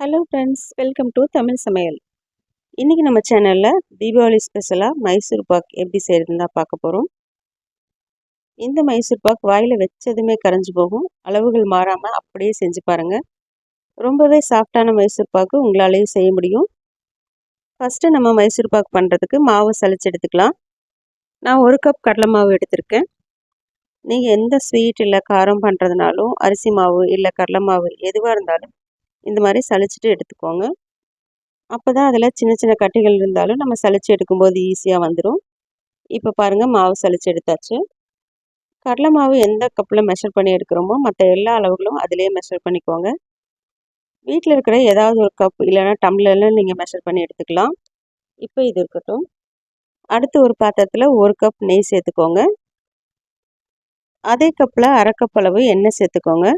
Hello friends welcome to Tamil சமையல் இன்றைக்கி நம்ம சேனலில் தீபாவளி ஸ்பெஷலாக மைசூர் பாக் எப்படி செய்கிறதுன்னு தான் பார்க்க போகிறோம் இந்த மைசூர் பாக் வாயில் வச்சதுமே கரைஞ்சி போகும். அளவுகள் மாறாமல் அப்படியே செஞ்சு பாருங்கள் ரொம்பவே சாஃப்டான மைசூர் பாக்கு உங்களாலேயும் செய்ய முடியும். ஃபஸ்ட்டு நம்ம மைசூர் பாக் பண்ணுறதுக்கு மாவு சளிச்சு எடுத்துக்கலாம். நான் ஒரு கப் கடலை மாவு எடுத்திருக்கேன். நீங்கள் எந்த ஸ்வீட் இல்லை காரம் பண்ணுறதுனாலும் அரிசி மாவு இல்லை கடலை மாவு எதுவாக இருந்தாலும் இந்த மாதிரி சளிச்சிட்டு எடுத்துக்கோங்க. அப்போ தான் அதில் சின்ன சின்ன கட்டிகள் இருந்தாலும் நம்ம சளிச்சு எடுக்கும்போது ஈஸியாக வந்துடும் இப்போ பாருங்கள் மாவு சளிச்சு எடுத்தாச்சு. கடலை மாவு எந்த கப்பில் மெஷர் பண்ணி எடுக்கிறோமோ மற்ற எல்லா அளவுகளும் அதிலே மெஷர் பண்ணிக்கோங்க. வீட்டில் இருக்கிற ஏதாவது ஒரு கப் இல்லைன்னா டம்ளரில் நீங்கள் மெஷர் பண்ணி எடுத்துக்கலாம். இப்போ இது இருக்கட்டும். அடுத்து ஒரு பாத்திரத்தில் ஒரு கப் நெய் சேர்த்துக்கோங்க. அதே கப்பில் அரை கப் அளவு எண்ணெய் சேர்த்துக்கோங்க.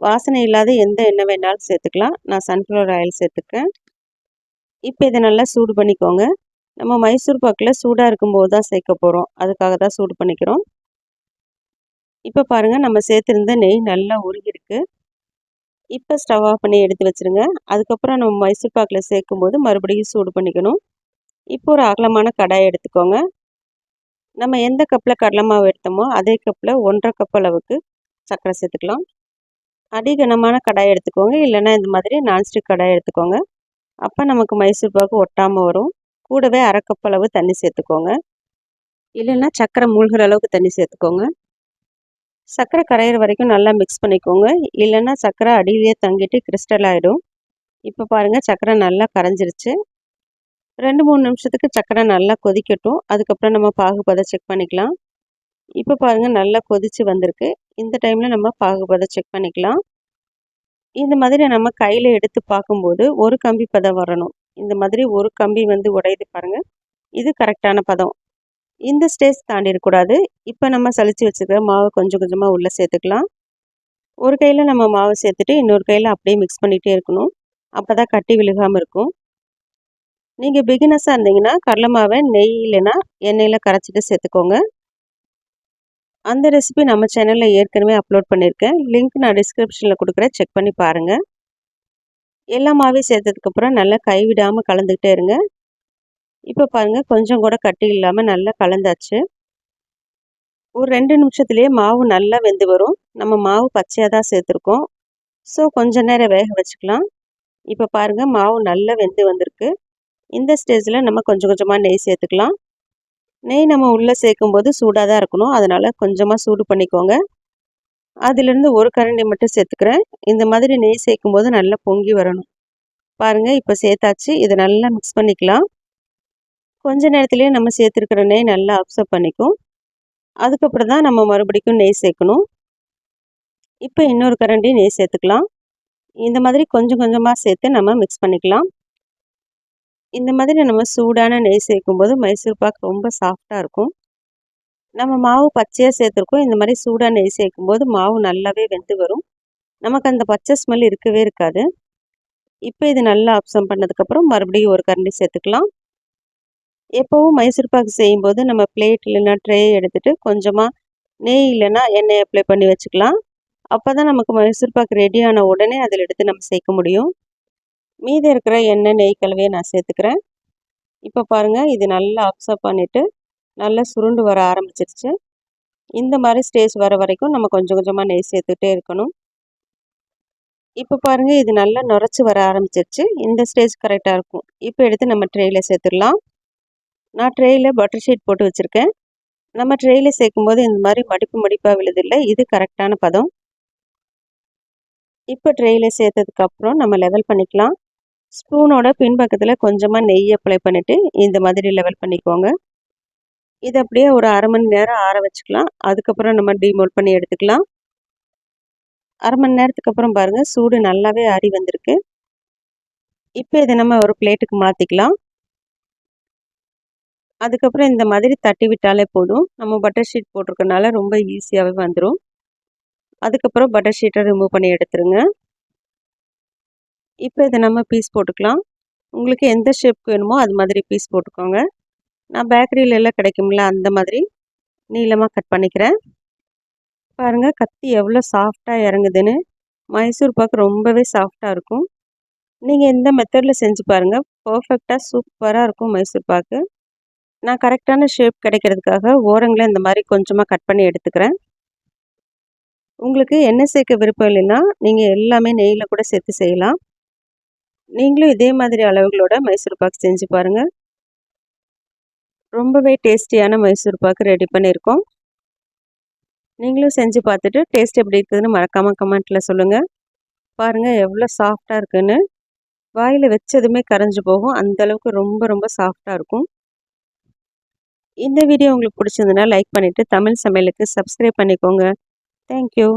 வாசனை இல்லாத எந்த எண்ணெய் வேணாலும் சேர்த்துக்கலாம். நான் சன்ஃப்ளவர் ஆயில் சேர்த்துக்கேன். இப்போ இதை நல்லா சூடு பண்ணிக்கோங்க. நம்ம மைசூர் பாக்கில் சூடாக இருக்கும்போது தான் சேர்க்க போகிறோம் அதுக்காக தான் சூடு பண்ணிக்கிறோம். இப்போ பாருங்கள் நம்ம சேர்த்துருந்த நெய் நல்லா உருகிருக்கு இப்போ ஸ்டவ் ஆஃப் பண்ணி எடுத்து வச்சுருங்க. அதுக்கப்புறம் நம்ம மைசூர் பாக்கில் சேர்க்கும்போது மறுபடியும் சூடு பண்ணிக்கணும். இப்போ ஒரு அகலமான கடாயை எடுத்துக்கோங்க. நம்ம எந்த கப்பில் கடலை மாவு எடுத்தோமோ அதே கப்பில் ஒன்றரை கப் அளவுக்கு சர்க்கரை சேர்த்துக்கலாம். அடிகனமான கடாய் எடுத்துக்கோங்க. இல்லைன்னா இந்த மாதிரி நான்ஸ்டிக் கடாய் எடுத்துக்கோங்க. அப்போ நமக்கு மைசூர் பாக்கு ஒட்டாமல் வரும். கூடவே அரைக்கப்பளவு தண்ணி சேர்த்துக்கோங்க. இல்லைன்னா சர்க்கரை மூழ்கிற அளவுக்கு தண்ணி சேர்த்துக்கோங்க. சர்க்கரை கரையிற வரைக்கும் நல்லா மிக்ஸ் பண்ணிக்கோங்க. இல்லைன்னா சர்க்கரை அடியிலேயே தங்கிட்டு கிறிஸ்டல் ஆகிடும் இப்போ பாருங்கள் சர்க்கரை நல்லா கரைஞ்சிருச்சு. ரெண்டு மூணு நிமிஷத்துக்கு சர்க்கரை நல்லா கொதிக்கட்டும். அதுக்கப்புறம் நம்ம பாகுபதை செக் பண்ணிக்கலாம். இப்போ பாருங்கள் நல்லா கொதித்து வந்திருக்கு. இந்த டைமில் நம்ம பாகுபதை செக் பண்ணிக்கலாம். இந்த மாதிரி நம்ம கையில் எடுத்து பார்க்கும்போது ஒரு கம்பி பதம் வரணும். இந்த மாதிரி ஒரு கம்பி வந்து உடையுது பாருங்கள் இது கரெக்டான பதம். இந்த ஸ்டேஜ் தாண்டிடக்கூடாது. இப்போ நம்ம சளிச்சு வச்சுருக்க மாவை கொஞ்சம் கொஞ்சமாக உள்ளே சேர்த்துக்கலாம். ஒரு கையில் நம்ம மாவு சேர்த்துட்டு இன்னொரு கையில் அப்படியே மிக்ஸ் பண்ணிகிட்டே இருக்கணும். அப்போ தான் கட்டி விழுகாமல் இருக்கும். நீங்கள் பிகினஸாக இருந்தீங்கன்னா கடலை மாவை நெய் இல்லைன்னா எண்ணெயில் கரைச்சிட்டு சேர்த்துக்கோங்க. அந்த ரெசிபி நம்ம சேனலில் ஏற்கனவே அப்லோட் பண்ணியிருக்கேன் லிங்க் நான் டிஸ்கிரிப்ஷனில் கொடுக்குறேன். செக் பண்ணி பாருங்கள் எல்லா மாவையும் சேர்த்ததுக்கப்புறம் நல்லா கைவிடாமல் கலந்துக்கிட்டே இருங்க. இப்போ பாருங்கள் கொஞ்சம் கூட கட்டி இல்லாமல் நல்லா கலந்தாச்சு. ஒரு ரெண்டு நிமிஷத்துலேயே மாவு நல்லா வெந்து வரும். நம்ம மாவு பச்சையாக தான் சேர்த்துருக்கோம். ஸோ கொஞ்ச நேரம் வேக வச்சுக்கலாம். இப்போ பாருங்கள் மாவு நல்லா வெந்து வந்திருக்கு. இந்த ஸ்டேஜில் நம்ம கொஞ்சம் கொஞ்சமாக நெய் சேர்த்துக்கலாம். நெய் நம்ம உள்ளே சேர்க்கும்போது சூடாக தான் இருக்கணும். அதனால் கொஞ்சமாக சூடு பண்ணிக்கோங்க. அதிலிருந்து ஒரு கரண்டி மட்டும் சேர்த்துக்கிறேன். இந்த மாதிரி நெய் சேர்க்கும்போது நல்லா பொங்கி வரணும். பாருங்கள் இப்போ சேர்த்தாச்சு. இதை நல்லா மிக்ஸ் பண்ணிக்கலாம். கொஞ்ச நேரத்துலேயே நம்ம சேர்த்துருக்கிற நெய் நல்லா அப்சர்வ் பண்ணிக்கும். அதுக்கப்புறம் தான் நம்ம மறுபடிக்கும் நெய் சேர்க்கணும். இப்போ இன்னொரு கரண்டி நெய் சேர்த்துக்கலாம். இந்த மாதிரி கொஞ்சம் கொஞ்சமாக சேர்த்து நம்ம மிக்ஸ் பண்ணிக்கலாம். இந்த மாதிரி நம்ம சூடான நெய் சேர்க்கும்போது மைசூர் பாக் ரொம்ப சாஃப்டாக இருக்கும். நம்ம மாவு பச்சையாக சேர்த்துருக்கோம். இந்த மாதிரி சூடாக நெய் சேர்க்கும்போது மாவு நல்லாவே வெந்து வரும். நமக்கு அந்த பச்சை ஸ்மெல் இருக்கவே இருக்காது. இப்போ இது நல்லா அப்சம் பண்ணதுக்கப்புறம் மறுபடியும் ஒரு கரண்டி சேர்த்துக்கலாம். எப்போவும் மைசூர் பாக் செய்யும்போது நம்ம பிளேட் இல்லைன்னா ட்ரே எடுத்துகிட்டு கொஞ்சமாக நெய் இல்லைன்னா எண்ணெய் அப்ளை பண்ணி வச்சுக்கலாம். அப்போ தான் நமக்கு மைசூர் பாக் ரெடியான உடனே அதில் எடுத்து நம்ம சேர்க்க முடியும். மீதி இருக்கிற எண்ணெய் நெய் கலவையை நான் சேர்த்துக்கிறேன். இப்போ பாருங்கள் இது நல்லா அப்சர்வ் பண்ணிவிட்டு நல்லா சுருண்டு வர ஆரம்பிச்சிருச்சு. இந்த மாதிரி ஸ்டேஜ் வர வரைக்கும் நம்ம கொஞ்சம் கொஞ்சமாக நெய் சேர்த்துட்டே இருக்கணும். இப்போ பாருங்கள் இது நல்லா நுரைச்சி வர ஆரம்பிச்சிருச்சு. இந்த ஸ்டேஜ் கரெக்டாக இருக்கும். இப்போ எடுத்து நம்ம ட்ரெயில் சேர்த்துடலாம். நான் ட்ரெயில் பட்டர் ஷீட் போட்டு வச்சுருக்கேன். நம்ம ட்ரெயில் சேர்க்கும்போது இந்த மாதிரி மடிப்பு மடிப்பாக விழுதில்லை இது கரெக்டான பதம். இப்போ ட்ரெயில் சேர்த்ததுக்கப்புறம் நம்ம லெவல் பண்ணிக்கலாம். ஸ்பூனோட பின்பக்கத்தில் கொஞ்சமாக நெய் அப்ளை பண்ணிவிட்டு இந்த மாதிரி லெவல் பண்ணிக்கோங்க. இது அப்படியே ஒரு அரை மணி நேரம் ஆற வச்சுக்கலாம். அதுக்கப்புறம் நம்ம டிமோல் பண்ணி எடுத்துக்கலாம். அரை மணி நேரத்துக்கு அப்புறம் பாருங்கள் சூடு நல்லாவே ஆறி வந்திருக்கு. இப்போ இதை நம்ம ஒரு பிளேட்டுக்கு மாற்றிக்கலாம் அதுக்கப்புறம் இந்த மாதிரி தட்டி விட்டாலே போதும். நம்ம பட்டர் ஷீட் போட்டிருக்கனால ரொம்ப ஈஸியாகவே வந்துடும் அதுக்கப்புறம் பட்டர் ஷீட்டை ரிமூவ் பண்ணி எடுத்துருங்க. இப்போ இதை நம்ம பீஸ் போட்டுக்கலாம். உங்களுக்கு எந்த ஷேப்க்கு வேணுமோ அது மாதிரி பீஸ் போட்டுக்கோங்க. நான் பேக்கரியில எல்லாம் கிடைக்கும்ல அந்த மாதிரி நீளமாக கட் பண்ணிக்கிறேன். பாருங்கள் கத்தி எவ்வளோ சாஃப்டாக இறங்குதுன்னு. மைசூர் பாக்கு ரொம்பவே சாஃப்டாக இருக்கும். நீங்கள் எந்த மெத்தடில் செஞ்சு பாருங்கள் பர்ஃபெக்டாக சூப்பராக இருக்கும் மைசூர் பாக்கு. நான் கரெக்டான ஷேப் கிடைக்கிறதுக்காக ஓரங்களை இந்த மாதிரி கொஞ்சமாக கட் பண்ணி எடுத்துக்கிறேன். உங்களுக்கு எண்ணெய் சேர்க்க விருப்பம் இல்லைன்னா நீங்கள் எல்லாமே நெய்யில் கூட சேர்த்து செய்யலாம். நீங்களும் இதே மாதிரி அளவுகளோட மைசூர் பாக் செஞ்சு பாருங்கள் ரொம்பவே டேஸ்டியான மைசூர் பாக்கு ரெடி பண்ணியிருக்கோம். நீங்களும் செஞ்சு பார்த்துட்டு டேஸ்ட் எப்படி இருக்குதுன்னு மறக்காமல் கமெண்ட்டில் சொல்லுங்கள் பாருங்கள் எவ்வளோ சாஃப்டாக இருக்குன்னு. வாயில் வச்சதுமே கரைஞ்சி போகும். அந்தளவுக்கு ரொம்ப ரொம்ப சாஃப்டாக இருக்கும். இந்த வீடியோ உங்களுக்கு பிடிச்சிருந்ததுன்னா லைக் பண்ணிவிட்டு தமிழ் சமையலுக்கு சப்ஸ்கிரைப் பண்ணிக்கோங்க. தேங்க்யூ.